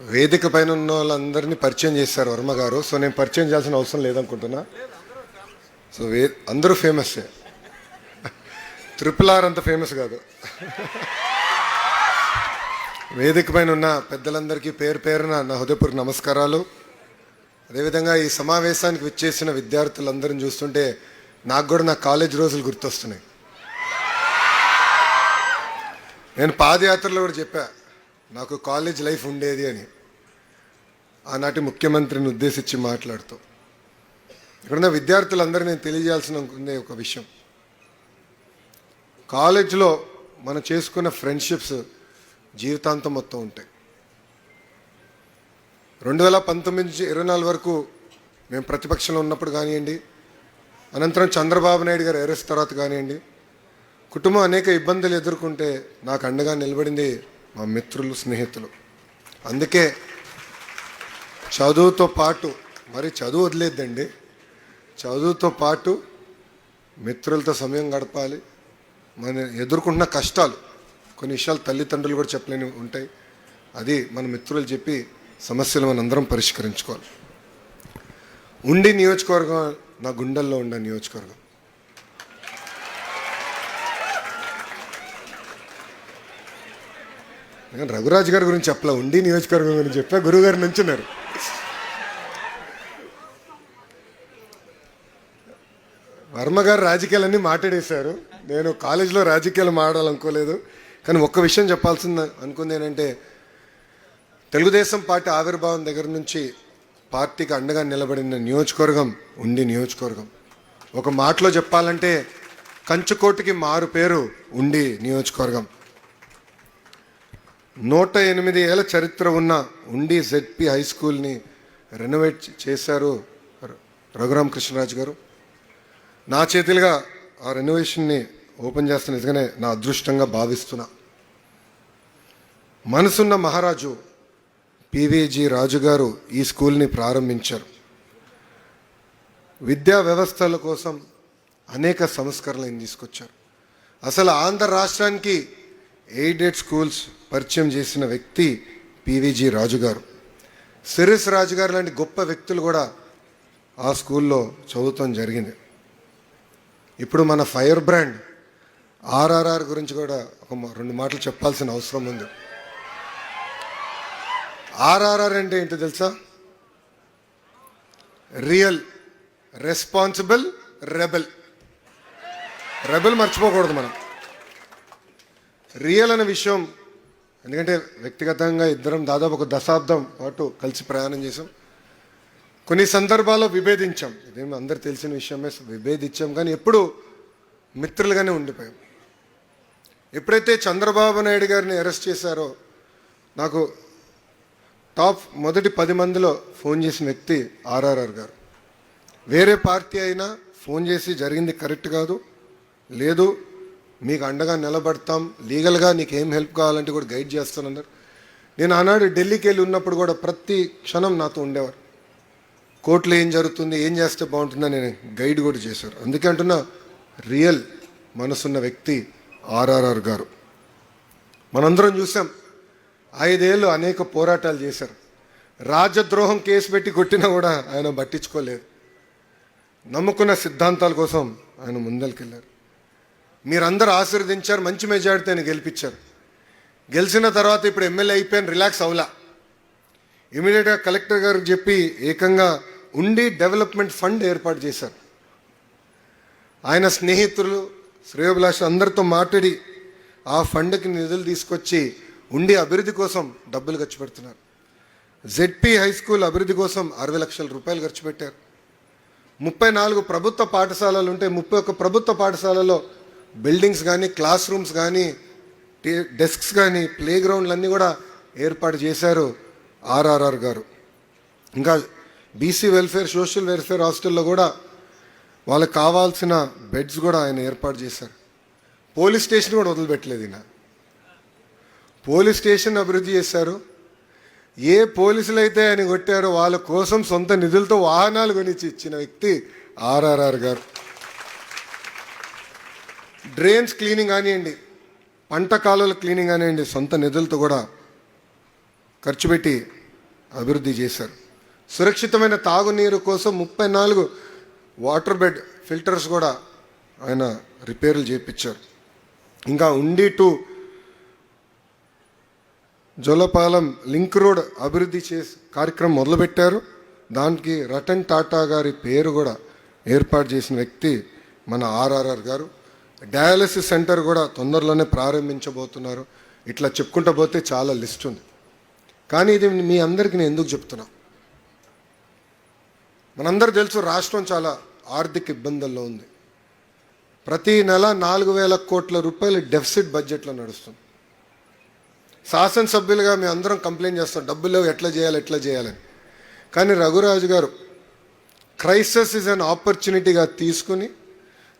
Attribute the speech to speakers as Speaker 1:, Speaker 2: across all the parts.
Speaker 1: వేదిక పైన ఉన్న వాళ్ళందరినీ పరిచయం చేశారు వర్మ గారు. సో నేను పరిచయం చేయాల్సిన అవసరం లేదనుకుంటున్నా. సో వే అందరూ ఫేమస్ ట్రిపుల్ ఆర్ అంత ఫేమస్ కాదు. వేదిక పైన ఉన్న పెద్దలందరికీ పేరు పేరున నా హృదయపూర్వక నమస్కారాలు. అదేవిధంగా ఈ సమావేశానికి విచ్చేసిన విద్యార్థులందరిని చూస్తుంటే నాకు కూడా నా కాలేజ్ రోజులు గుర్తొస్తున్నాయి. నేను పాదయాత్రలో కూడా చెప్పా నాకు కాలేజ్ లైఫ్ ఉండేది అని ఆనాటి ముఖ్యమంత్రిని ఉద్దేశించి మాట్లాడుతూ. ఇక్కడున్న విద్యార్థులందరూ నేను తెలియజేయాల్సిన ఉంది ఒక విషయం. కాలేజ్లో మనం చేసుకున్న ఫ్రెండ్షిప్స్ జీవితాంతం మొత్తం ఉంటాయి. రెండు వేల పంతొమ్మిది నుంచి ఇరవై నాలుగు వరకు మేము ప్రతిపక్షంలో ఉన్నప్పుడు కానివ్వండి అనంతరం చంద్రబాబు నాయుడు గారు అరెస్ట్ తర్వాత కానివ్వండి కుటుంబం అనేక ఇబ్బందులు ఎదుర్కొంటే నాకు అండగా నిలబడింది మా మిత్రులు స్నేహితులు. అందుకే చదువుతో పాటు మరి చదువు వదిలేద్దండి. చదువుతో పాటు మిత్రులతో సమయం గడపాలి. మన ఎదుర్కొంటున్న కష్టాలు కొన్ని విషయాలు తల్లిదండ్రులు కూడా చెప్పలేని ఉంటాయి. అది మన మిత్రులు చెప్పి సమస్యలు మనందరం పరిష్కరించుకోవాలి. ఉండి నియోజకవర్గం నా గుండెల్లో ఉండే నియోజకవర్గం. రఘురాజ్ గారి గురించి చెప్పలే ఉండి నియోజకవర్గం గురించి చెప్పా గురువు గారు నుంచున్నారు వర్మ గారు రాజకీయాలన్నీ మాట్లాడేశారు. నేను కాలేజీలో రాజకీయాలు మాట్లాడాలనుకోలేదు. కానీ ఒక్క విషయం చెప్పాల్సింది అనుకుంది ఏంటంటే తెలుగుదేశం పార్టీ ఆవిర్భావం దగ్గర నుంచి పార్టీకి అండగా నిలబడిన నియోజకవర్గం ఉండి నియోజకవర్గం. ఒక మాటలో చెప్పాలంటే కంచుకోటికి మారు పేరు ఉండి నియోజకవర్గం. నూట ఎనిమిది ఏళ్ళ చరిత్ర ఉన్న ఉండి జెడ్పి హై స్కూల్ని రెనోవేట్ చేశారు రఘురామ కృష్ణరాజు గారు. నా చేతులుగా ఆ రెనోవేషన్ని ఓపెన్ చేస్తున్న నిజంగానే నా అదృష్టంగా భావిస్తున్నా. మనసున్న మహారాజు పివిజి రాజు గారు ఈ స్కూల్ని ప్రారంభించారు. విద్యా వ్యవస్థల కోసం అనేక సంస్కరణలు తీసుకొచ్చారు. అసలు ఆంధ్ర రాష్ట్రానికి ఎయిడెడ్ స్కూల్స్ పరిచయం చేసిన వ్యక్తి పివిజి రాజు గారు సిరిస్ రాజు గారు లాంటి గొప్ప వ్యక్తులు కూడా ఆ స్కూల్లో చదువుతాం జరిగింది. ఇప్పుడు మన ఫైర్ బ్రాండ్ ఆర్ఆర్ఆర్ గురించి కూడా ఒక మా- రెండు మాటలు చెప్పాల్సిన అవసరం ఉంది. ఆర్ఆర్ఆర్ అంటే ఏంటో తెలుసా? Real responsible rebel. రెబెల్ మర్చిపోకూడదు మనం. రియల్ అనే విషయం ఎందుకంటే వ్యక్తిగతంగా ఇద్దరం దాదాపు ఒక దశాబ్దం పాటు కలిసి ప్రయాణం చేసాం కొన్ని సందర్భాల్లో విభేదించాం. ఇదేమి అందరు తెలిసిన విషయమే విభేదించాం. కానీ ఎప్పుడు మిత్రులుగానే ఉండిపోయాం. ఎప్పుడైతే చంద్రబాబు నాయుడు గారిని అరెస్ట్ చేశారో నాకు టాప్ మొదటి పది మందిలో ఫోన్ చేసిన వ్యక్తి ఆర్ఆర్ఆర్ గారు. వేరే పార్టీ అయినా ఫోన్ చేసి జరిగింది కరెక్ట్ కాదు లేదు మీకు అండగా నిలబడతాం. లీగల్గా నీకు ఏం హెల్ప్ కావాలంటే కూడా గైడ్ చేస్తానన్నారు. నేను ఆనాడు ఢిల్లీకి వెళ్ళి ఉన్నప్పుడు కూడా ప్రతి క్షణం నాతో ఉండేవారు. కోర్టులో ఏం జరుగుతుంది ఏం చేస్తే బాగుంటుందని నేను గైడ్ కూడా చేశారు. అందుకే అంటున్నా రియల్ మనసున్న వ్యక్తి ఆర్ఆర్ఆర్ గారు. మనందరం చూసాం ఐదేళ్ళు అనేక పోరాటాలు చేశారు. రాజద్రోహం కేసు పెట్టి కొట్టినా కూడా ఆయన పట్టించుకోలేదు. నమ్ముకున్న సిద్ధాంతాల కోసం ఆయన ముందరికెళ్ళారు మీరందరూ ఆశీర్వదించారు మంచి మెజారిటీ ఆయన గెలిపించారు. గెలిచిన తర్వాత ఇప్పుడు ఎమ్మెల్యే అయిపోయాను రిలాక్స్ అవలా. ఇమీడియట్గా కలెక్టర్ గారికి చెప్పి ఏకంగా ఉండి డెవలప్మెంట్ ఫండ్ ఏర్పాటు చేశారు. ఆయన స్నేహితులు శ్రేయోభిలాష అందరితో మాట్లాడి ఆ ఫండ్కి నిధులు తీసుకొచ్చి ఉండి అభివృద్ధి కోసం డబ్బులు ఖర్చు పెడుతున్నారు. జెడ్పీ హై స్కూల్ అభివృద్ధి కోసం అరవై లక్షల రూపాయలు ఖర్చు పెట్టారు. ముప్పై నాలుగు ప్రభుత్వ పాఠశాలలు ఉంటే ముప్పై ఒక్క ప్రభుత్వ పాఠశాలలో బిల్డింగ్స్ కానీ క్లాస్ రూమ్స్ కానీ డెస్క్స్ కానీ ప్లే గ్రౌండ్లన్నీ కూడా ఏర్పాటు చేశారు ఆర్ఆర్ఆర్ గారు. ఇంకా బీసీ వెల్ఫేర్ సోషల్ వెల్ఫేర్ హాస్టల్లో కూడా వాళ్ళకి కావాల్సిన బెడ్స్ కూడా ఆయన ఏర్పాటు చేశారు. పోలీస్ స్టేషన్ కూడా వదిలిపెట్టలేదు ఈయన. పోలీస్ స్టేషన్ అభివృద్ధి చేశారు. ఏ పోలీసులు అయితే ఆయన కొట్టారో వాళ్ళ కోసం సొంత నిధులతో వాహనాలు కొనిచ్చి ఇచ్చిన వ్యక్తి ఆర్ఆర్ఆర్ గారు. డ్రైన్స్ క్లీనింగ్ కానివ్వండి పంట కాలువల క్లీనింగ్ కానివ్వండి సొంత నిధులతో కూడా ఖర్చు పెట్టి అభివృద్ధి చేశారు. సురక్షితమైన తాగునీరు కోసం ముప్పై నాలుగు వాటర్ బెడ్ ఫిల్టర్స్ కూడా ఆయన రిపేర్లు చేయించారు ఇంకా ఉండి టు జోలపాలెం లింక్ రోడ్ అభివృద్ధి చేసి కార్యక్రమం మొదలుపెట్టారు. దానికి రతన్ టాటా గారి పేరు కూడా ఏర్పాటు చేసిన వ్యక్తి మన ఆర్ఆర్ఆర్ గారు. డయాలసిస్ సెంటర్ కూడా తొందరలోనే ప్రారంభించబోతున్నారు. ఇట్లా చెప్పుకుంటూ పోతే చాలా లిస్ట్ ఉంది. కానీ ఇది మీ అందరికీ నేను ఎందుకు చెప్తున్నా? మనందరూ తెలుసు రాష్ట్రం చాలా ఆర్థిక ఇబ్బందుల్లో ఉంది. ప్రతి నెల నాలుగు వేల కోట్ల రూపాయలు డెఫిసిట్ బడ్జెట్లో నడుస్తుంది. శాసనసభ్యులుగా మేము అందరం కంప్లైంట్ చేస్తాం డబ్బులు ఎట్లా చేయాలి ఎట్లా చేయాలని కానీ రఘురాజు గారు క్రైసిస్ ఇస్ అన్ ఆపర్చునిటీగా తీసుకుని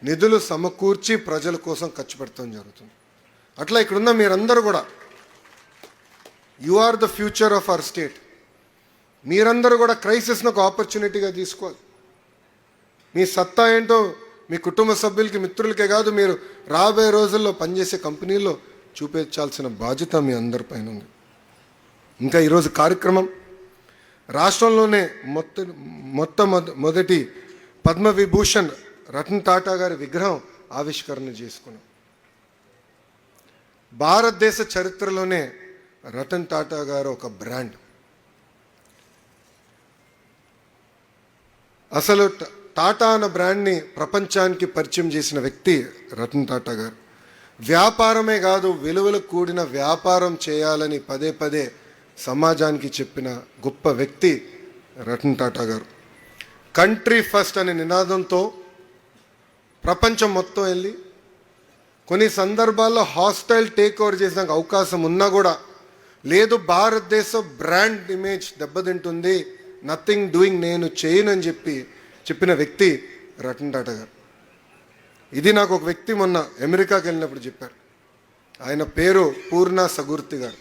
Speaker 1: నిధులు సమకూర్చి ప్రజల కోసం ఖర్చు పెడతాం జరుగుతుంది. అట్లా ఇక్కడున్న మీరందరూ కూడా you are the future of our state మీరందరూ కూడా క్రైసిస్ను ఒక ఆపర్చునిటీగా తీసుకోవాలి. మీ సత్తా ఏంటో మీ కుటుంబ సభ్యులకి మిత్రులకే కాదు మీరు రాబోయే రోజుల్లో పనిచేసే కంపెనీల్లో చూపించాల్సిన బాధ్యత మీ అందరిపైన ఉంది. ఇంకా ఈరోజు కార్యక్రమం రాష్ట్రంలోనే మొత్త మొత్తం మొదటి పద్మవిభూషణ్ రతన్ టాటా గారి విగ్రహం ఆవిష్కరణ చేసుకున్నాం. భారతదేశ చరిత్రలోనే రతన్ టాటా గారు ఒక బ్రాండ్. అసలు టాటా అన్న బ్రాండ్ని ప్రపంచానికి పరిచయం చేసిన వ్యక్తి రతన్ టాటా గారు. వ్యాపారమే కాదు విలువలు కూడిన వ్యాపారం చేయాలని పదే పదే సమాజానికి చెప్పిన గొప్ప వ్యక్తి రతన్ టాటా గారు. కంట్రీ ఫస్ట్ అనే నినాదంతో ప్రపంచం మొత్తం వెళ్ళి కొన్ని సందర్భాల్లో హాస్టైల్ టేక్ ఓవర్ చేసినాక అవకాశం ఉన్నా కూడా లేదు భారతదేశ బ్రాండ్ ఇమేజ్ దెబ్బతింటుంది నథింగ్ డూయింగ్ నేను చేయనని చెప్పి చెప్పిన వ్యక్తి రతన్ టాటా గారు. ఇది నాకు ఒక వ్యక్తి మొన్న అమెరికాకి వెళ్ళినప్పుడు చెప్పారు. ఆయన పేరు పూర్ణ సగుర్తి గారు.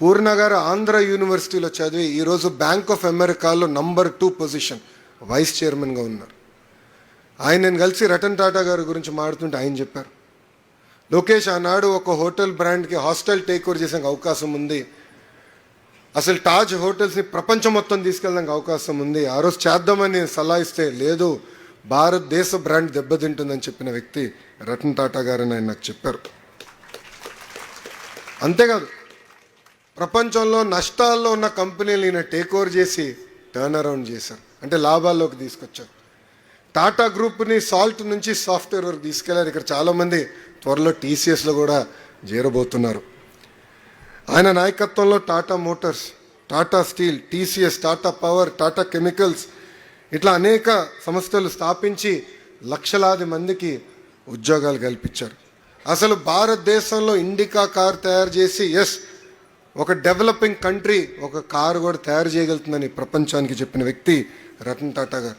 Speaker 1: పూర్ణ గారు ఆంధ్ర యూనివర్సిటీలో చదివి ఈరోజు బ్యాంక్ ఆఫ్ అమెరికాలో నంబర్ టూ పొజిషన్ వైస్ చైర్మన్గా ఉన్నారు. ఆయన నేను కలిసి రతన్ టాటా గారి గురించి మాడుతుంటే ఆయన చెప్పారు లోకేష్ ఆనాడు ఒక హోటల్ బ్రాండ్కి హాస్టల్ టేక్ ఓవర్ చేసే అవకాశం ఉంది. అసలు తాజ్ హోటల్స్ని ప్రపంచం మొత్తం తీసుకెళ్ళడానికి అవకాశం ఉంది. ఆ రోజు చేద్దామని నేను సలహా ఇస్తే లేదు. భారతదేశ బ్రాండ్ దెబ్బతింటుందని చెప్పిన వ్యక్తి రతన్ టాటా గారని ఆయన నాకు చెప్పారు. అంతేకాదు ప్రపంచంలో నష్టాల్లో ఉన్న కంపెనీలు ఈయన టేక్ ఓవర్ చేసి టర్న్ అరౌండ్ చేశారు. అంటే లాభాల్లోకి తీసుకొచ్చారు. టాటా గ్రూప్ని సాల్ట్ నుంచి సాఫ్ట్వేర్ వరకు తీసుకెళ్ళారు. ఇక్కడ చాలామంది త్వరలో టీసీఎస్లో కూడా చేరబోతున్నారు. ఆయన నాయకత్వంలో Tata Motors Tata Steel TCS Tata Power Tata Chemicals ఇట్లా అనేక సంస్థలు స్థాపించి లక్షలాది మందికి ఉద్యోగాలు కల్పించారు. అసలు భారతదేశంలో ఇండికా కార్ తయారు చేసి ఎస్ ఒక డెవలపింగ్ కంట్రీ ఒక కారు కూడా తయారు చేయగలుగుతుందని ప్రపంచానికి చెప్పిన వ్యక్తి రతన్ టాటా గారు.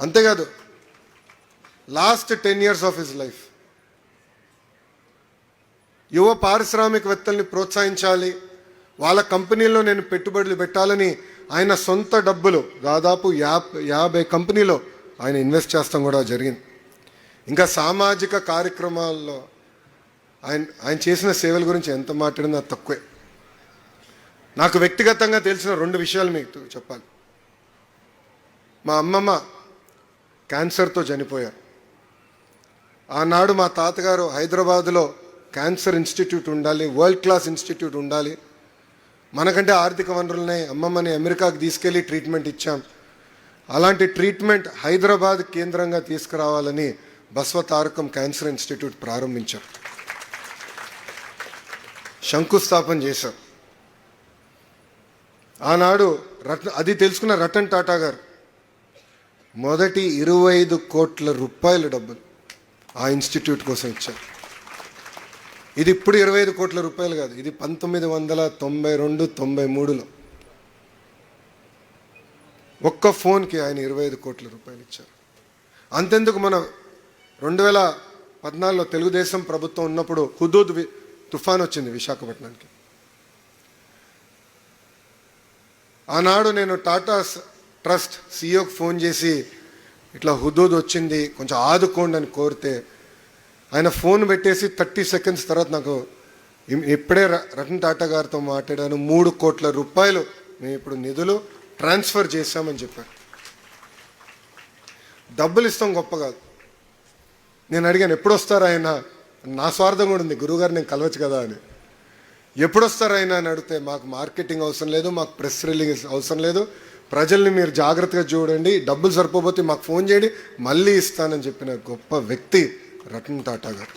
Speaker 1: అంతేకాదు last ten years of his life యువ పారిశ్రామికవేత్తల్ని ప్రోత్సహించాలి. వాళ్ళ కంపెనీల్లో నేను పెట్టుబడులు పెట్టాలని ఆయన సొంత డబ్బులు దాదాపు యాబ్ యాభై కంపెనీలో ఆయన ఇన్వెస్ట్ చేస్తాం కూడా జరిగింది. ఇంకా సామాజిక కార్యక్రమాల్లో ఆయన ఆయన చేసిన సేవల గురించి ఎంత మాట్లాడినా తక్కువే. నాకు వ్యక్తిగతంగా తెలిసిన రెండు విషయాలు మీకు చెప్పాలి. మా అమ్మమ్మ క్యాన్సర్తో చనిపోయారు. ఆనాడు మా తాతగారు హైదరాబాద్లో క్యాన్సర్ ఇన్స్టిట్యూట్ ఉండాలి వరల్డ్ క్లాస్ ఇన్స్టిట్యూట్ ఉండాలి. మనకంటే ఆర్థిక వనరులనే అమ్మమ్మని అమెరికాకు తీసుకెళ్ళి ట్రీట్మెంట్ ఇచ్చాం. అలాంటి ట్రీట్మెంట్ హైదరాబాద్ కేంద్రంగా తీసుకురావాలని బస్వ తారకం క్యాన్సర్ ఇన్స్టిట్యూట్ ప్రారంభించాం. శంకుస్థాపన చేశాం. ఆనాడు రతన్ అది తెలుసుకున్న రతన్ టాటా గారు మొదటి ఇరవై ఐదు కోట్ల రూపాయల డబ్బులు. ఆ ఇన్స్టిట్యూట్ కోసం ఇచ్చారు. ఇది ఇప్పుడు ఇరవై ఐదు కోట్ల రూపాయలు కాదు ఇది పంతొమ్మిది వందల తొంభై రెండు తొంభై మూడులో. ఒక్క ఫోన్కి ఆయన ఇరవై ఐదు కోట్ల రూపాయలు ఇచ్చారు. అంతెందుకు మన రెండు వేల పద్నాలుగులో తెలుగుదేశం ప్రభుత్వం ఉన్నప్పుడు హుదూద్ తుఫాన్ వచ్చింది విశాఖపట్నానికి. ఆనాడు నేను టాటా ట్రస్ట్ సీఈఓకి ఫోన్ చేసి ఇట్లా హుదూద్ వచ్చింది కొంచెం ఆదుకోండి అని కోరితే ఆయన ఫోన్ పెట్టేసి థర్టీ సెకండ్స్ తర్వాత నాకు ఇప్పుడే ర- రతన్ టాటా గారితో మాట్లాడాను మూడు కోట్ల రూపాయలు మేము ఇప్పుడు నిధులు ట్రాన్స్ఫర్ చేశామని చెప్పారు. డబ్బులు ఇస్తాం గొప్ప కాదు. నేను అడిగాను ఎప్పుడు వస్తారు ఆయన? నా స్వార్థం కూడా ఉంది గురువుగారు నేను కలవచ్చు కదా అని. ఎప్పుడు వస్తారు ఆయన అని అడిగితే మాకు మార్కెటింగ్ అవసరం లేదు మాకు ప్రెస్ రిలీజ్ అవసరం లేదు ప్రజల్ని మీరు జాగ్రత్తగా చూడండి డబ్బులు సరిపోతే మాకు ఫోన్ చేయండి మళ్ళీ ఇస్తానని చెప్పిన గొప్ప వ్యక్తి రతన్ టాటా గారు.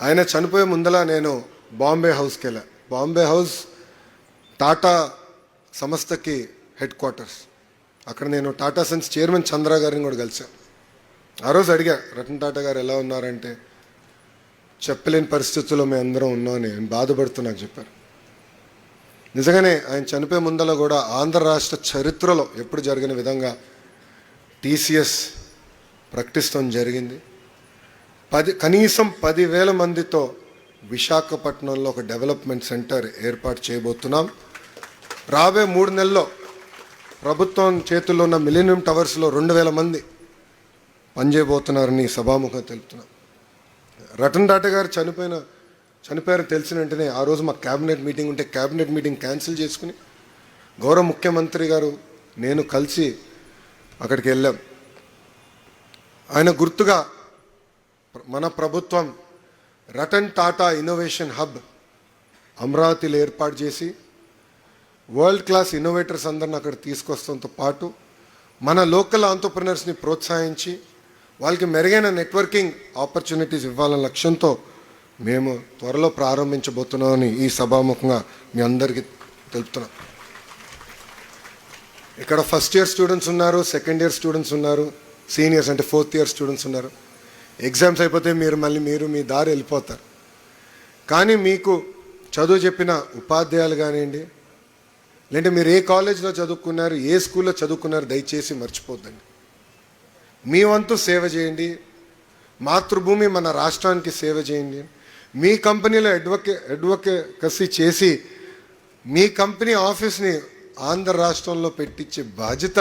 Speaker 1: ఆయన చనిపోయే ముందల నేను బాంబే హౌస్కి వెళ్ళా. బాంబే హౌస్ టాటా సంస్థకి హెడ్ క్వార్టర్స్. అక్కడ నేను టాటా సన్స్ చైర్మన్ చంద్ర గారిని కూడా కలిసాను ఆ రోజు అడిగా రతన్ టాటా గారు ఎలా ఉన్నారంటే? చెప్పలేని పరిస్థితుల్లో మేము అందరం ఉన్నామని బాధపడుతున్నాను చెప్పారు. నిజంగానే ఆయన చనిపోయే ముందల కూడా ఆంధ్ర రాష్ట్ర చరిత్రలో ఎప్పుడు జరిగిన విధంగా టీసీఎస్ ప్రకటిస్తాం జరిగింది. పది కనీసం పదివేల మందితో విశాఖపట్నంలో ఒక డెవలప్మెంట్ సెంటర్ ఏర్పాటు చేయబోతున్నాం. రాబోయే మూడు నెలల్లో ప్రభుత్వం చేతుల్లో ఉన్న మిలీనియం టవర్స్లో రెండు వేల మంది పనిచేయబోతున్నారని సభాముఖం తెలుపుతున్నాం. రతన్ టాటా గారు చనిపోయిన చనిపోయారు తెలిసిన వెంటనే ఆ రోజు మా క్యాబినెట్ మీటింగ్ ఉంటే క్యాబినెట్ మీటింగ్ క్యాన్సిల్ చేసుకుని గౌరవ ముఖ్యమంత్రి గారు నేను కలిసి అక్కడికి వెళ్ళాం. ఆయన గుర్తుగా మన ప్రభుత్వం రతన్ టాటా ఇన్నోవేషన్ హబ్ అమరావతిలో ఏర్పాటు చేసి వరల్డ్ క్లాస్ ఇన్నోవేటర్స్ అందరిని అక్కడ తీసుకొస్తంతో పాటు మన లోకల్ ఆంటర్ప్రినర్స్ని ప్రోత్సహించి వాళ్ళకి మెరుగైన నెట్వర్కింగ్ ఆపర్చునిటీస్ ఇవ్వాలన్న లక్ష్యంతో మేము త్వరలో ప్రారంభించబోతున్నామని ఈ సభాముఖంగా మీ అందరికీ తెలుపుతున్నాం. ఇక్కడ ఫస్ట్ ఇయర్ స్టూడెంట్స్ ఉన్నారు సెకండ్ ఇయర్ స్టూడెంట్స్ ఉన్నారు సీనియర్స్ అంటే ఫోర్త్ ఇయర్ స్టూడెంట్స్ ఉన్నారు. ఎగ్జామ్స్ అయిపోతే మీరు మళ్ళీ మీరు మీ దారి వెళ్ళిపోతారు. కానీ మీకు చదువు చెప్పిన ఉపాధ్యాయులు కానివ్వండి లేదంటే మీరు ఏ కాలేజ్లో చదువుకున్నారు ఏ స్కూల్లో చదువుకున్నారు దయచేసి మర్చిపోద్దండి. మీ వంతు సేవ చేయండి. మాతృభూమి మన రాష్ట్రానికి సేవ చేయండి. మీ కంపెనీలో అడ్వకే అడ్వకేసీ చేసి మీ కంపెనీ ఆఫీస్ని ఆంధ్ర రాష్ట్రంలో పెట్టించే బాధ్యత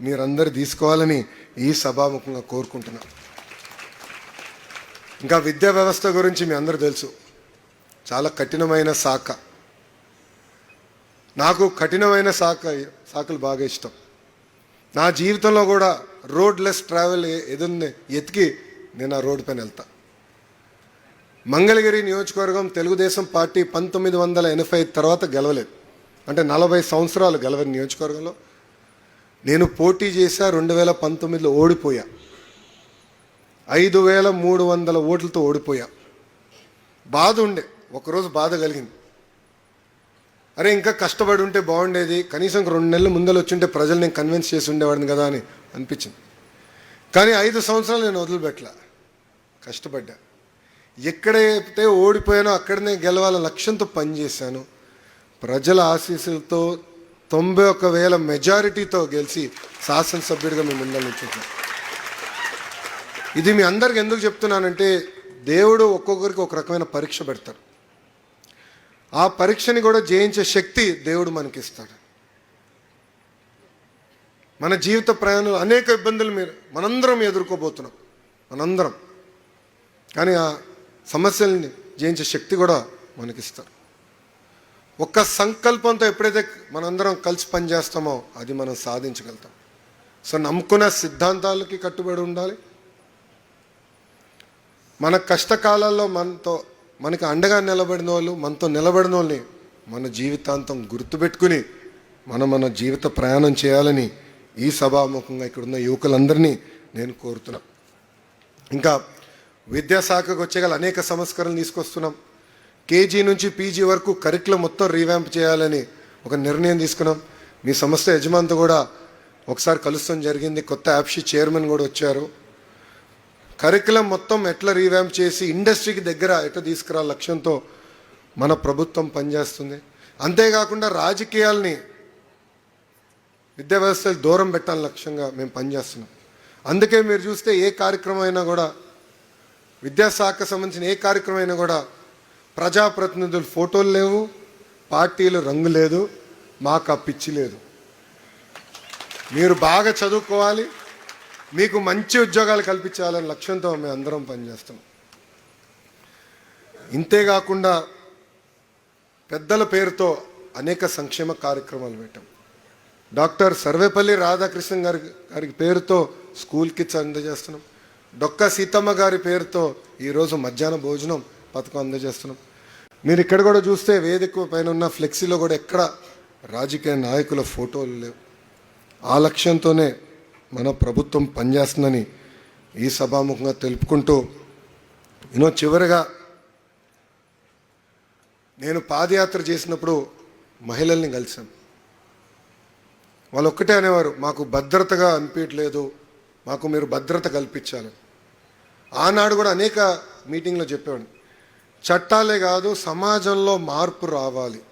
Speaker 1: మీరందరూ తీసుకోవాలని ఈ సభాముఖంగా కోరుకుంటున్నాను ఇంకా విద్యా వ్యవస్థ గురించి మీ అందరూ తెలుసు. చాలా కఠినమైన శాఖ. నాకు కఠినమైన శాఖ శాఖలు బాగా ఇష్టం. నా జీవితంలో కూడా రోడ్ లెస్ ట్రావెల్ ఏదుంది ఎతికి నేను ఆ రోడ్డు పైన వెళ్తా. మంగళగిరి నియోజకవర్గం తెలుగుదేశం పార్టీ పంతొమ్మిది వందల ఎనభై తర్వాత గెలవలేదు. అంటే నలభై సంవత్సరాలు గెలవని నియోజకవర్గంలో. నేను పోటీ చేశా రెండు వేల పంతొమ్మిదిలో ఓడిపోయా. ఐదు వేల మూడు వందల ఓట్లతో ఓడిపోయా. బాధ ఉండే ఒకరోజు బాధ కలిగింది. అరే ఇంకా కష్టపడి ఉంటే బాగుండేది కనీసం ఒక రెండు నెలల ముందర వచ్చింటే ప్రజలు నేను కన్విన్స్ చేసి ఉండేవాడిని కదా అని అనిపించింది. కానీ ఐదు సంవత్సరాలు నేను వదిలిపెట్టలా. కష్టపడ్డా. ఎక్కడైతే ఓడిపోయానో అక్కడనే గెలవాల లక్ష్యంతో పనిచేశాను. ప్రజల ఆశీస్సులతో తొంభై ఒక వేల మెజారిటీతో గెలిచి శాసనసభ్యుడిగా మేము ముందర నిల్చుంటాం ఇది మీ అందరికి ఎందుకు చెప్తున్నానంటే దేవుడు ఒక్కొక్కరికి ఒక రకమైన పరీక్ష పెడతారు ఆ పరీక్షని కూడా జయించే శక్తి దేవుడు మనకిస్తాడు. మన జీవిత ప్రయాణంలో అనేక ఇబ్బందులు మీరు మనందరం ఎదుర్కోబోతున్నాం. మనందరం. కానీ ఆ సమస్యల్ని జయించే శక్తి కూడా మనకిస్తారు. ఒక్క సంకల్పంతో ఎప్పుడైతే మనందరం కలిసి పనిచేస్తామో అది మనం సాధించగలుగుతాం. సో నమ్ముకున్న సిద్ధాంతాలకి కట్టుబడి ఉండాలి. మన కష్టకాలాల్లో మనతో మనకి అండగా నిలబడిన వాళ్ళు మనతో నిలబడిన వాళ్ళని మన జీవితాంతం గుర్తుపెట్టుకుని మనం మన జీవిత ప్రయాణం చేయాలని ఈ సభాముఖంగా ఇక్కడున్న యువకులందరినీ నేను కోరుతున్నా ఇంకా విద్యాశాఖకు వచ్చేగల అనేక సంస్కరణలు తీసుకొస్తున్నాం. కేజీ నుంచి పీజీ వరకు కరికులం మొత్తం రీవ్యాంప్ చేయాలని ఒక నిర్ణయం తీసుకున్నాం. మీ సంస్థ యజమానితో కూడా ఒకసారి కలుస్తాం జరిగింది. కొత్త యాప్షి చైర్మన్ కూడా వచ్చారు. కరికులం మొత్తం ఎట్లా రీవ్యాంప్ చేసి ఇండస్ట్రీకి దగ్గర ఎట్లా తీసుకురా లక్ష్యంతో మన ప్రభుత్వం పనిచేస్తుంది. అంతేకాకుండా రాజకీయాల్ని విద్యా వ్యవస్థలు దూరం పెట్టాలని లక్ష్యంగా మేము పనిచేస్తున్నాం. అందుకే మీరు చూస్తే ఏ కార్యక్రమం అయినా కూడా విద్యాశాఖకు సంబంధించిన ఏ కార్యక్రమం అయినా కూడా ప్రజాప్రతినిధులు ఫోటోలు లేవు పార్టీలు రంగు లేదు మాకు ఆ పిచ్చి లేదు. మీరు బాగా చదువుకోవాలి మీకు మంచి ఉద్యోగాలు కల్పించాలనే లక్ష్యంతో మేము అందరం పనిచేస్తాం. ఇంతేకాకుండా పెద్దల పేరుతో అనేక సంక్షేమ కార్యక్రమాలు పెట్టాం. డాక్టర్ సర్వేపల్లి రాధాకృష్ణన్ గారి గారి పేరుతో స్కూల్ కిట్స్ అందజేస్తున్నాం డొక్క సీతమ్మ గారి పేరుతో ఈరోజు మధ్యాహ్న భోజనం పథకం అందజేస్తున్నాం. మీరు ఇక్కడ కూడా చూస్తే వేదిక పైన ఉన్న ఫ్లెక్సీలో కూడా ఎక్కడ రాజకీయ నాయకుల ఫోటోలు లేవు. ఆ లక్ష్యంతోనే మన ప్రభుత్వం పనిచేస్తుందని ఈ సభాముఖంగా తెలుపుకుంటూ యూనో చివరిగా నేను పాదయాత్ర చేసినప్పుడు మహిళల్ని కలిశాను వాళ్ళు ఒక్కటే అనేవారు మాకు భద్రతగా అనిపించట్లేదు మాకు మీరు భద్రత కల్పించాలి. ఆనాడు కూడా అనేక మీటింగ్లో చెప్పేవాడు చట్టాలే కాదు సమాజంలో మార్పు రావాలి.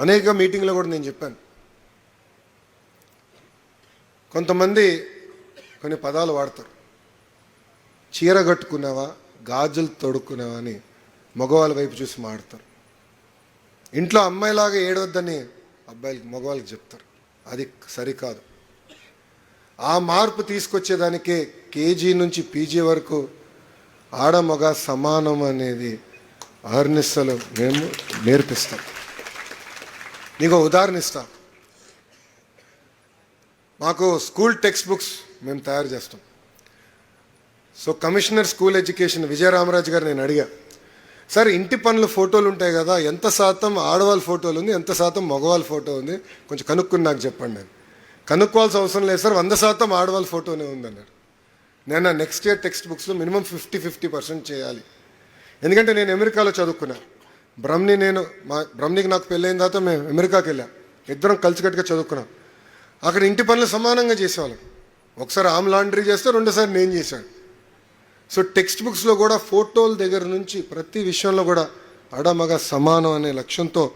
Speaker 1: అనేక మీటింగ్లో కూడా నేను చెప్పాను. కొంతమంది కొన్ని పదాలు వాడతారు. చీర కట్టుకున్నావా గాజులు తొడుక్కున్నావా అని మగవాళ్ళ వైపు చూసి మాడతారు. ఇంట్లో అమ్మాయిలాగా ఏడవద్దని అబ్బాయిలకి మగవాళ్ళకి చెప్తారు. అది సరికాదు. ఆ మార్పు తీసుకొచ్చేదానికే కేజీ నుంచి పీజీ వరకు ఆడ మగ సమానం అనేది అహర్నిశలు మేము నేర్పిస్తాం. నీకు ఉదాహరణ ఇస్తాం. మాకు స్కూల్ టెక్స్ట్ బుక్స్ మేము తయారు చేస్తాం. So commissioner school education Vijayaramaraju garu నేను అడిగా సార్ ఇంటి పనుల ఫోటోలు ఉంటాయి కదా ఎంత శాతం ఆడవాళ్ళ ఫోటోలు ఉంది ఎంత శాతం మగవాళ్ళ ఫోటో ఉంది? కొంచెం కనుక్కుని నాకు చెప్పండి నేను కనుక్కోవాల్సిన అవసరం లేదు సార్. వంద శాతం ఆడవాళ్ళ ఫోటోనే ఉందన్నారు నేను నెక్స్ట్ ఇయర్ టెక్స్ట్ బుక్స్లో మినిమం ఫిఫ్టీ ఫిఫ్టీ పర్సెంట్ చేయాలి. ఎందుకంటే నేను అమెరికాలో చదువుకున్నా. బ్రహ్మని నేను మా బ్రహ్మనికి నాకు పెళ్ళైన తర్వాత మేము అమెరికాకి వెళ్ళాం. ఇద్దరం కలిసికట్టుగా చదువుకున్నాం. అక్కడ ఇంటి పనులు సమానంగా చేసేవాళ్ళం. ఒకసారి ఆమె లాండ్రీ చేస్తే రెండోసారి నేను చేశాను. సో టెక్స్ట్ బుక్స్లో కూడా ఫోటోల దగ్గర నుంచి ప్రతి విషయంలో కూడా అడమగ సమానం అనే లక్ష్యంతో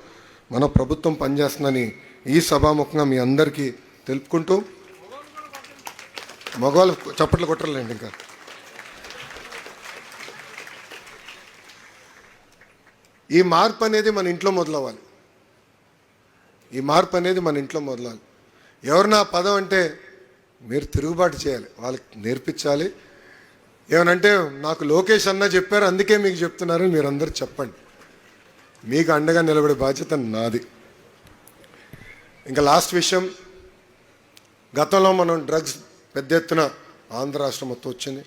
Speaker 1: మన ప్రభుత్వం పనిచేస్తుందని ఈ సభాముఖంగా మీ అందరికీ తెలుపుకుంటూ మగవాళ్ళు చప్పట్లు కొట్టర్లేండి ఇంకా. ఈ మార్పు అనేది మన ఇంట్లో మొదలవ్వాలి. ఈ మార్పు అనేది మన ఇంట్లో మొదలవ్వాలి. ఎవరు నా పదం అంటే మీరు తిరుగుబాటు చేయాలి. వాళ్ళకి నేర్పించాలి. ఏమనంటే నాకు లోకేష్ అన్న చెప్పారు అందుకే మీకు చెప్తున్నారు మీరు అందరు చెప్పండి. మీకు అండగా నిలబడే బాధ్యత నాది. ఇంకా లాస్ట్ విషయం గతంలో మనం డ్రగ్స్ పెద్ద ఎత్తున ఆంధ్ర రాష్ట్రం మొత్తం వచ్చింది.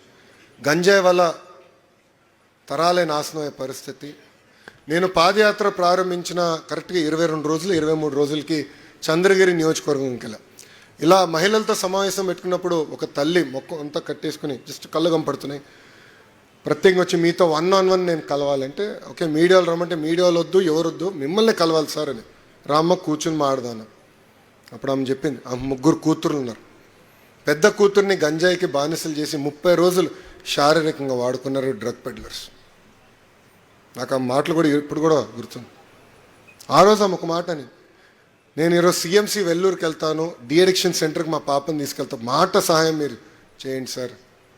Speaker 1: గంజాయి వల్ల తరాలే నాశనం అయ్యే పరిస్థితి. నేను పాదయాత్ర ప్రారంభించిన కరెక్ట్గా ఇరవై రెండు రోజులు ఇరవై మూడు రోజులకి చంద్రగిరి నియోజకవర్గంకి ఇలా మహిళలతో సమావేశం పెట్టుకున్నప్పుడు ఒక తల్లి మొక్క అంతా కట్టేసుకుని జస్ట్ కళ్ళు కంపడుతున్నాయి ప్రత్యేకంగా వచ్చి మీతో వన్ ఆన్ వన్ నేను కలవాలంటే ఓకే మీడియాలో రమ్మంటే మీడియాలో వద్దు ఎవరొద్దు మిమ్మల్ని కలవాలి సార్ అని. రామ్మ కూర్చుని మాడదాను అప్పుడు ఆమె చెప్పింది ఆ ముగ్గురు కూతుర్లు ఉన్నారు. పెద్ద కూతుర్ని గంజాయికి బానిసలు చేసి ముప్పై రోజులు శారీరకంగా వాడుకున్నారు డ్రగ్ పెడ్లర్స్. నాకు ఆ మాటలు కూడా ఇప్పుడు కూడా గుర్తుంది. ఆ రోజు ఆమె ఒక మాట అని నేను ఈరోజు సిఎంసి వెల్లూరుకి వెళ్తాను డిఎడిక్షన్ సెంటర్కి మా పాపని తీసుకెళ్తాను మాట సహాయం మీరు చేయండి సార్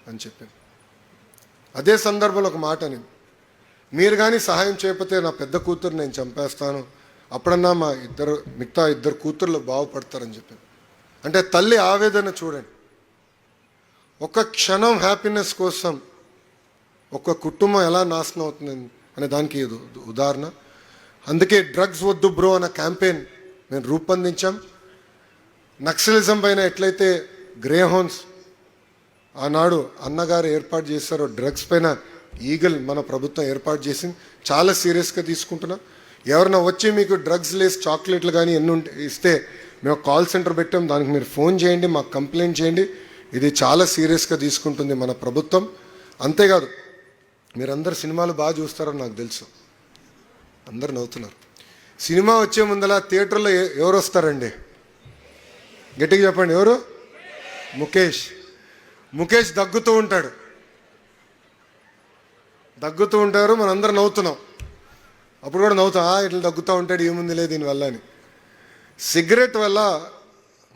Speaker 1: అని చెప్పాను అదే సందర్భంలో ఒక మాట అని మీరు కానీ సహాయం చేయకపోతే నా పెద్ద కూతురు నేను చంపేస్తాను అప్పుడన్నా మా ఇద్దరు మిగతా ఇద్దరు కూతుర్లు బాగుపడతారని చెప్పాను. అంటే తల్లి ఆవేదన చూడండి. ఒక క్షణం హ్యాపీనెస్ కోసం ఒక కుటుంబం ఎలా నాశనం అవుతుంది అనే దానికి ఇది ఉదాహరణ. అందుకే డ్రగ్స్ వద్దు బ్రో అన్న క్యాంపెయిన్ మేము రూపొందించాం. నక్సలిజం పైన ఎట్లయితే గ్రేహోన్స్ ఆనాడు అన్నగారు ఏర్పాటు చేశారో డ్రగ్స్ పైన ఈగల్ మన ప్రభుత్వం ఏర్పాటు చేసింది. చాలా సీరియస్గా తీసుకుంటున్నాం. ఎవరైనా వచ్చి మీకు డ్రగ్స్ లేస్ చాక్లెట్లు కానీ ఎన్ని ఉంటే ఇస్తే మేము కాల్ సెంటర్ పెట్టాం దానికి మీరు ఫోన్ చేయండి మాకు కంప్లైంట్ చేయండి. ఇది చాలా సీరియస్గా తీసుకుంటుంది మన ప్రభుత్వం. అంతేకాదు మీరందరు సినిమాలు బాగా చూస్తారని నాకు తెలుసు. అందరు నవ్వుతున్నారు. సినిమా వచ్చే ముందల థియేటర్లో ఎవరు వస్తారండి? గట్టిగా చెప్పండి ఎవరు? ముఖేష్. ముఖేష్ దగ్గుతూ ఉంటాడు. దగ్గుతూ ఉంటారు మనందరం నవ్వుతున్నాం. అప్పుడు కూడా నవ్వుతా ఇట్లా దగ్గుతూ ఉంటాడు ఏముంది లేదు దీనివల్ల అని. సిగరెట్ వల్ల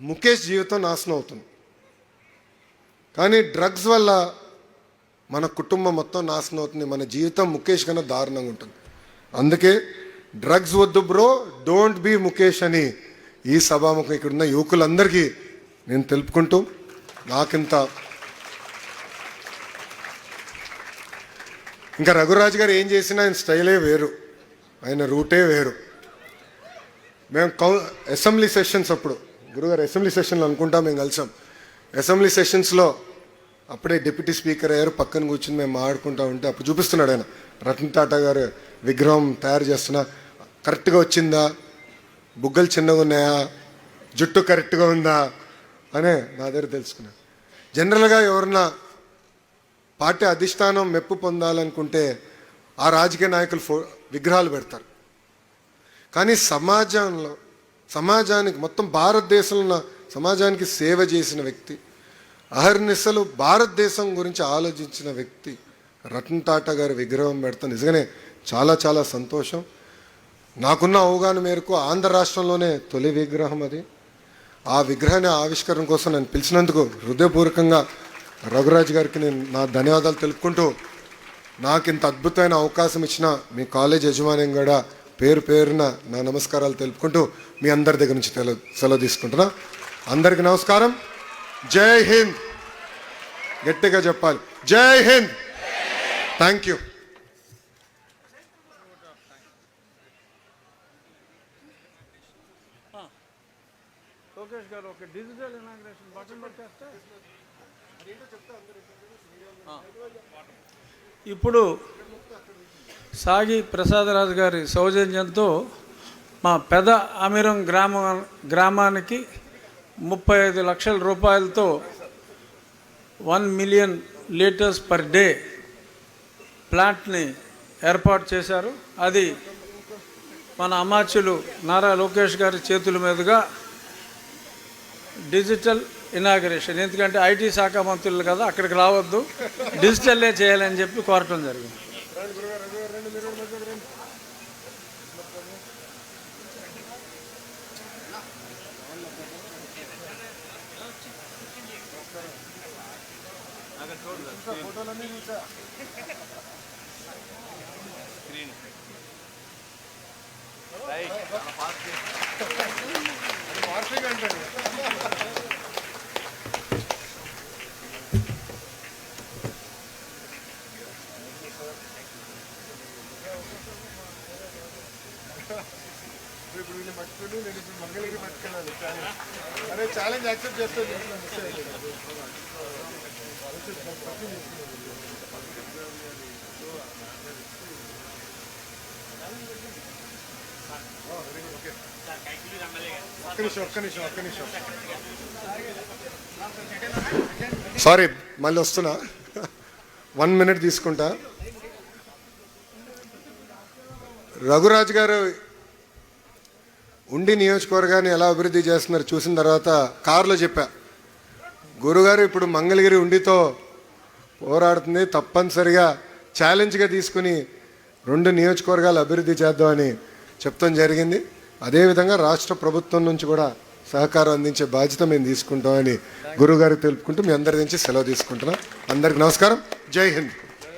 Speaker 1: ముఖేష్ జీవితం నాశనం అవుతుంది. కానీ డ్రగ్స్ వల్ల మన కుటుంబం మొత్తం నాశనం అవుతుంది మన జీవితం ముఖేష్ కన్నా దారుణంగా ఉంటుంది. అందుకే డ్రగ్స్ వద్దు బ్రో డోంట్ బీ ముఖేష్ అని ఈ సభాముఖం ఇక్కడ ఉన్న యువకులందరికీ నేను తెలుపుకుంటూ నాకింత ఇంకా రఘురాజు గారు ఏం చేసినా ఆయన స్టైలే వేరు. ఆయన రూటే వేరు. మేము కౌ అసెంబ్లీ సెషన్స్ అప్పుడు గురుగారు అసెంబ్లీ సెషన్లో అనుకుంటా మేము కలిసాం. అసెంబ్లీ సెషన్స్లో అప్పుడే డిప్యూటీ స్పీకర్ అయ్యారు పక్కన కూర్చుని మేము ఆడుకుంటా ఉంటే అప్పుడు చూపిస్తున్నాడు ఆయన. రతన్ టాటా గారు విగ్రహం తయారు చేస్తున్నా కరెక్ట్గా వచ్చిందా? బుగ్గలు చిన్నగా ఉన్నాయా? జుట్టు కరెక్ట్గా ఉందా? అనే నా దగ్గర తెలుసుకున్నాను జనరల్గా ఎవరన్నా పార్టీ అధిష్టానం మెప్పు పొందాలనుకుంటే ఆ రాజకీయ నాయకులు ఫో విగ్రహాలు పెడతారు. కానీ సమాజంలో సమాజానికి మొత్తం భారతదేశంలో ఉన్న సమాజానికి సేవ చేసిన వ్యక్తి అహర్నిశలు భారతదేశం గురించి ఆలోచించిన వ్యక్తి రతన్ టాటా గారి విగ్రహం పెడతాను నిజంగానే చాలా చాలా సంతోషం. నాకున్న అవగాహన మేరకు ఆంధ్ర రాష్ట్రంలోనే తొలి విగ్రహం అది. ఆ విగ్రహాన్ని ఆవిష్కరణ కోసం నన్ను పిలిచినందుకు హృదయపూర్వకంగా రఘురాజ్ గారికి నేను నా ధన్యవాదాలు తెలుపుకుంటూ నాకు ఇంత అద్భుతమైన అవకాశం ఇచ్చిన మీ కాలేజ్ యజమాని కూడా పేరు పేరున నా నమస్కారాలు తెలుపుకుంటూ మీ అందరి దగ్గర నుంచి తెల సెలవు తీసుకుంటున్నా. అందరికీ నమస్కారం. జై హింద్. గట్టిగా చెప్పాలి. జై హింద్. Thank you.
Speaker 2: లోకేష్ గారు ఒక డిజిటల్ ఇనాగ్రేషన్ బటన్ పెట్టేస్తే. ఇప్పుడు సాగి ప్రసాదరాజు గారి సౌజన్యంతో మా పెద అమీరం గ్రామ గ్రామానికి ముప్పై ఐదు లక్షల రూపాయలతో one million litres per day ప్లాంట్ని ఏర్పాటు చేశారు. అది మన అమాచ్యులు నారా లోకేష్ గారి చేతుల మీదుగా డిజిటల్ ఇనాగరేషన్ ఎందుకంటే ఐటీ శాఖ మంత్రులు కదా అక్కడికి రావద్దు. డిజిటల్లే చేయాలని చెప్పి కోరటం జరిగింది.
Speaker 1: అరే ఛాలెంజ్ యాక్సెప్ట్ చేస్తే సారీ మళ్ళీ వస్తున్నా. వన్ మినిట్ తీసుకుంటా. రఘురాజ్ గారు ఉండి నియోజకవర్గాన్ని ఎలా అభివృద్ధి చేస్తున్నారు చూసిన తర్వాత కారులో చెప్పా. గురుగారు ఇప్పుడు మంగళగిరి ఉండితో పోరాడుతుంది తప్పనిసరిగా ఛాలెంజ్గా తీసుకుని రెండు నియోజకవర్గాలు అభివృద్ధి చేద్దామని చెప్తాం జరిగింది. అదేవిధంగా రాష్ట్ర ప్రభుత్వం నుంచి కూడా సహకారం అందించే బాధ్యత మేము తీసుకుంటామని గురుగారికి తెలుపుకుంటూ మీ అందరి నుంచి సెలవు తీసుకుంటున్నాం. అందరికి నమస్కారం. జై హింద్.